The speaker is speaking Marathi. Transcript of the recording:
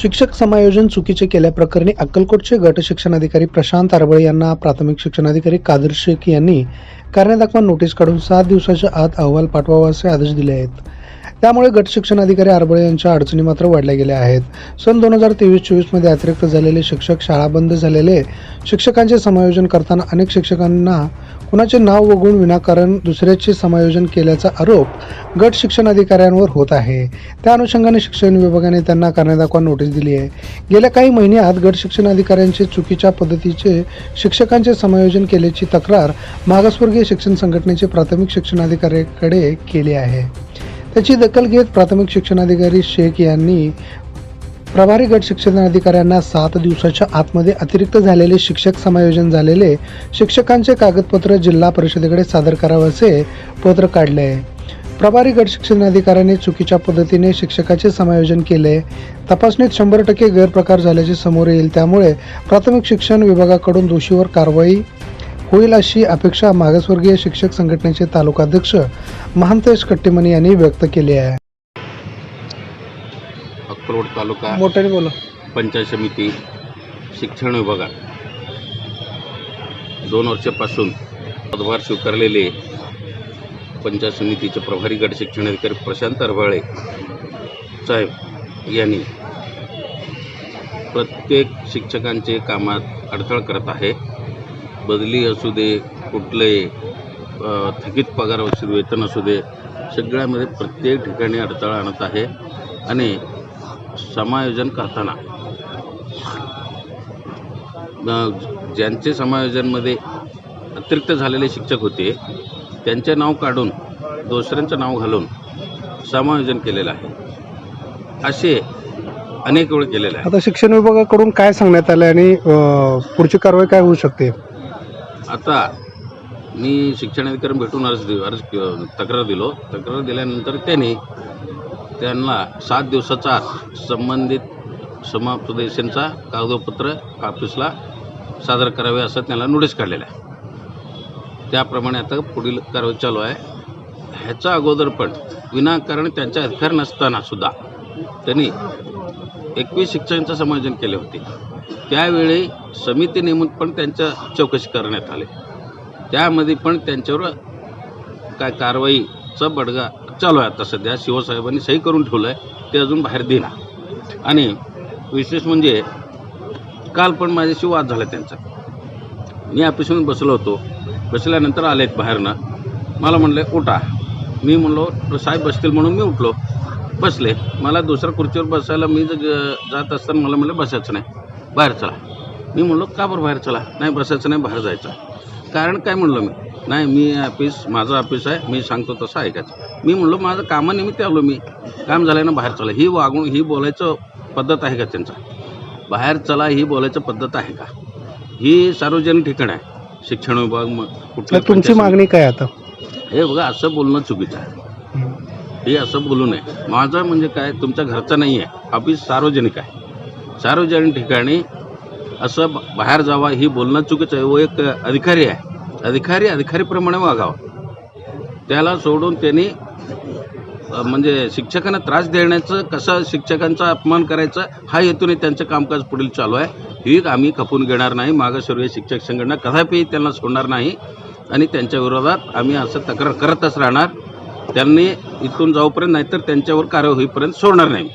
शिक्षक समायोजन चुकीचे केल्याप्रकरणी अक्कलकोटचे गट शिक्षणाधिकारी प्रशांत आरबळे यांना प्राथमिक शिक्षणाधिकारी कादर शेख यांनी कारणे नोटीस काढून सात दिवसाच्या आत अहवाल पाठवावा असे आदेश दिले आहेत. त्यामुळे गट शिक्षणाधिकारी आरबळे यांच्या अडचणी मात्र वाढल्या गेल्या आहेत. सन दोन हजार तेवीस चोवीसमध्ये अतिरिक्त झालेले शिक्षक शाळा बंद झालेले शिक्षकांचे समायोजन करताना अनेक शिक्षकांना कुणाचे नाव वगळून विनाकारण दुसऱ्याचे समायोजन केल्याचा आरोप गट शिक्षण अधिकाऱ्यांवर होत आहे. त्या अनुषंगाने शिक्षण विभागाने त्यांना कारणे दाखवा नोटीस दिली आहे. गेल्या काही महिन्यात गट शिक्षण अधिकाऱ्यांचे चुकीच्या पद्धतीचे शिक्षकांचे समायोजन केल्याची तक्रार मागासवर्गीय शिक्षण संघटनेचे प्राथमिक शिक्षणाधिकाऱ्याकडे केली आहे. त्याची दखल घेत प्राथमिक शिक्षणाधिकारी शेख यांनी प्रभारी गट शिक्षणाधिकाऱ्यांना सात दिवसाच्या आतमध्ये अतिरिक्त झालेले शिक्षक समायोजन झालेले शिक्षकांचे कागदपत्र जिल्हा परिषदेकडे सादर करावयाचे पत्र काढले. आहे प्रभारी गट शिक्षणाधिकाऱ्याने चुकीच्या पद्धतीने शिक्षकाचे समायोजन केले. तपासणीत शंभर टक्के गैरप्रकार झाल्याचे समोर येईल. त्यामुळे प्राथमिक शिक्षण विभागाकडून दोषीवर कारवाई होईल अशी अपेक्षा मागासवर्गीय शिक्षक संघटनेचे तालुकाध्यक्ष महांतेश कट्टेमणी यांनी व्यक्त केली आहे. अक्कलकोट तालुका मोठ्याने बोला. पंचायत समिती शिक्षण विभागात दोन वर्षापासून पदभार स्वीकारलेले पंचायत समितीचे प्रभारी गट शिक्षणाधिकारी प्रशांत अरबाळे साहेब यांनी प्रत्येक शिक्षकांचे कामात अडथळा करत आहे. बदली असू दे कुठले अ, थकीत पगार असू दे वेतन असू दे सगळ्यामध्ये प्रत्येक ठिकाणी अडथळा आणत आहे. आणि समायोजन करताना. ज्यांचे समायोजनमध्ये अतिरिक्त झालेले शिक्षक होते त्यांचे नाव काढून दुसऱ्यांचं नाव घालून समायोजन केलेलं आहे. असे अनेक वेळ केलेले आहे. आता शिक्षण विभागाकडून काय सांगण्यात आलं आणि पुढची कारवाई काय होऊ शकते? आता मी शिक्षणाधिकारी भेटून अर्ज अर्ज तक्रार दिलो. तक्रार दिल्यानंतर त्यांनी त्यांना सात दिवसाचा संबंधित समाप्रदेशांचा कागदपत्र ऑफिसला सादर करावे असं त्यांना नोटीस काढलेलं आहे. त्याप्रमाणे आता पुढील कारवाई चालू आहे. ह्याच्या अगोदर पण विनाकारण त्यांच्या अधिकार नसताना सुद्धा त्यांनी एकवीस शिक्षकांचं समायोजन केले होते. त्यावेळी समिती नेमून पण त्यांच्या चौकशी करण्यात आली. त्यामध्ये पण त्यांच्यावर काय कारवाई कारवाईचा बडगा चालू आहे आता सध्या. शिवसाहेबांनी सही करून ठेवलं आहे ते अजून बाहेर देना आणि विशेष म्हणजे काल पण माझ्याशी वाद झाला त्यांचा. मी ऑफिसमध्ये बसलो होतो. बसल्यानंतर आलेत बाहेरनं. मला म्हणले उठा. मी म्हणलो साहेब बसतील म्हणून मी उठलो. बसले. मला दुसऱ्या खुर्चीवर बसायला मी जर जात असताना मला म्हणलं बसायचं नाही. बाहेर चला. मी म्हणलो का बरं बाहेर चला? नाही बसायचं नाही बाहेर जायचं. कारण काय म्हणलं मी? नाही मी ऑफिस माझं ऑफिस आहे मी सांगतो तसं ऐकायचं मी म्हणलो माझं कामानिमित्त आलो मी. काम झाल्यानं बाहेर चला. ही वागणूक ही बोलायचं पद्धत आहे का त्यांचा? बाहेर चला ही बोलायचं पद्धत आहे का? ही सार्वजनिक ठिकाण आहे. शिक्षण विभाग म- कुठल्या तुमची मागणी काय आता? हे बघा असं बोलणं चुकीचं आहे. हे असं बोलू नये. माझं म्हणजे काय तुमच्या घरचं नाही आहे ऑफिस सार्वजनिक आहे. सार्वजनिक ठिकाणी असं बाहेर जावा ही बोलणं चुकीचं आहे. व एक अधिकारी आहे. अधिकारी अधिकारीप्रमाणे वागावा. त्याला सोडून त्यांनी म्हणजे शिक्षकांना त्रास देण्याचं कसं शिक्षकांचा अपमान करायचा हा हेतूने त्यांचं कामकाज पुढील चालू आहे. ही आम्ही खपून घेणार नाही मागासवर्गीय शिक्षक संघटना कदापि त्यांना सोडणार नाही आणि त्यांच्या विरोधात आम्ही असं तक्रार करतच राहणार. त्यांनी इथून जाऊपर्यंत नाहीतर त्यांच्यावर कार्य होईपर्यंत सोडणार नाही.